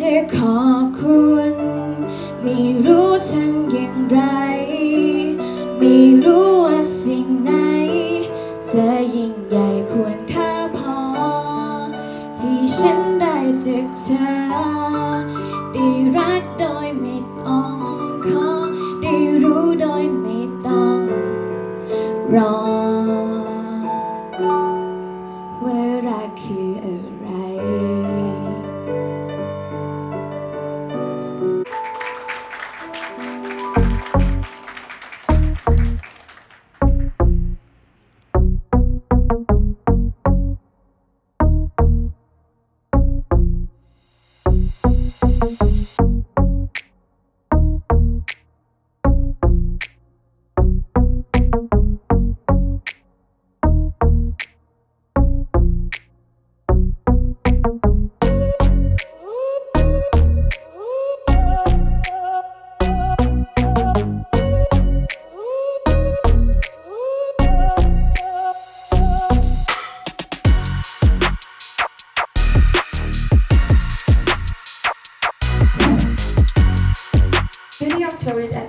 จะขอบคุณ ไม่รู้ทำอย่างไร ไม่รู้ว่าสิ่งไหน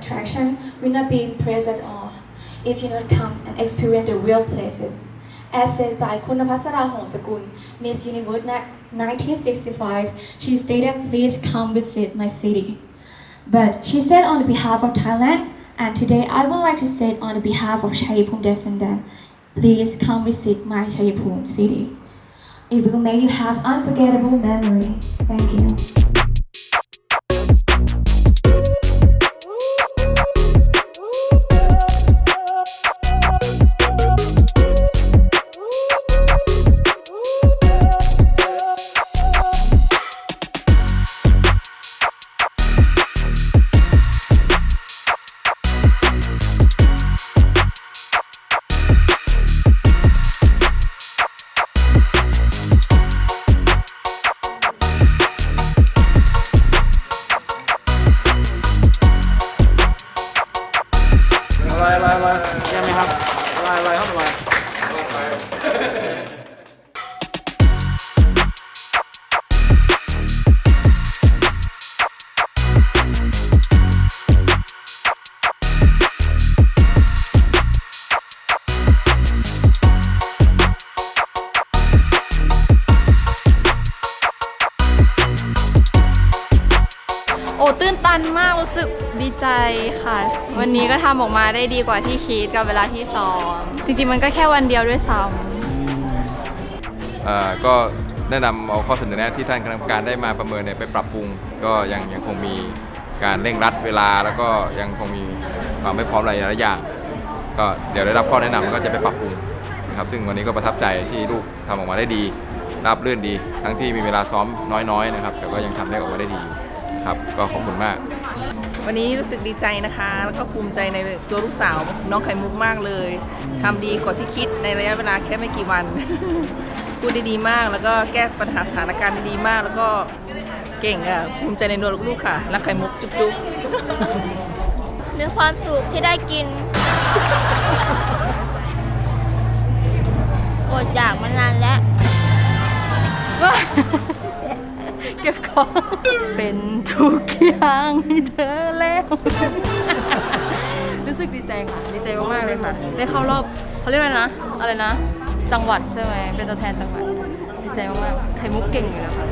attraction will not be impressed at all if you do not come and experience the real places. As said by Kunapasara Hongsakun, Miss Universe 1965, she stated, please come visit my city. But she said on behalf of Thailand, and today I would like to say on behalf of Chayapum descendant, please come visit my Chayapum city. It will make you have unforgettable memory. Thank you. ตื้นตันมากรู้สึกดีใจค่ะ วันนี้ก็ทำออกมาได้ดีกว่าที่คิดกับเวลาที่ซ้อมจริงๆมันก็แค่วันเดียวด้วยซ้อ่าก็แนะนำเอาข้อเสนอแนะที่ท่านคณะกรรมการได้มาประเมินเนี่ยไปปรับปรุง ก็ยังยังคงมีการเร่งรัดเวลาแล้วก็ยังคงมีความไม่พร้อมหลายอย่าง ก็เดี๋ยวได้รับข้อแนะนำก็จะไปปรับปรุงนะครับซึ่งวันนี้ก็ประทับใจที่ลูกทำออกมาได้ดี ราบรื่นดี ทั้งที่มีเวลาซ้อมน้อยๆนะครับแต่ก็ยังทำได้ออกมาได้ดีอยู่ นะครับ ก็ขอบคุณมาก วันนี้รู้สึกดีใจนะคะ แล้วก็ภูมิใจในตัวลูกสาวน้องไข่มุกมากเลยทำดีกว่าที่คิดในระยะเวลาแค่ไม่กี่วัน พูดได้ดีมาก แล้วก็แก้ปัญหาสถานการณ์ได้ดีมาก แล้วก็เก่งอะภูมิใจในตัวลูกๆค่ะรักไข่มุกจุ๊บๆมีความสุขที่ได้กินอดอยากมานานแล้วำว่า เก็บของ เป็นทุกอย่างให้เธอแล้ว รู้สึกดีใจค่ะ ดีใจมากๆเลยค่ะ ได้เข้ารอบเขาเรียกอะไรนะ อะไรนะ จังหวัดใช่ไหม เป็นตัวแทนจังหวัด ดีใจมากๆไข่มุกเก่งอยู่แล้วค่ะ